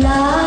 love.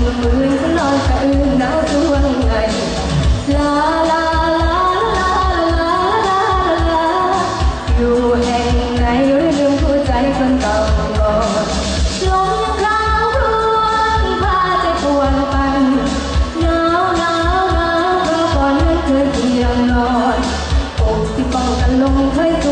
มื่อคืนนอนอื้นหนาวสวงไงลาลาลาลาลาลาลาอยู่แห่งไหนหรือลืมวใจคนเก่าก่นลมยังคราวควนพาใจปวนปันหนาวหนาวหนาวเพราะก่อนนั้นเคยเพียงนอนอกที่ป้องกันลมเคยตัว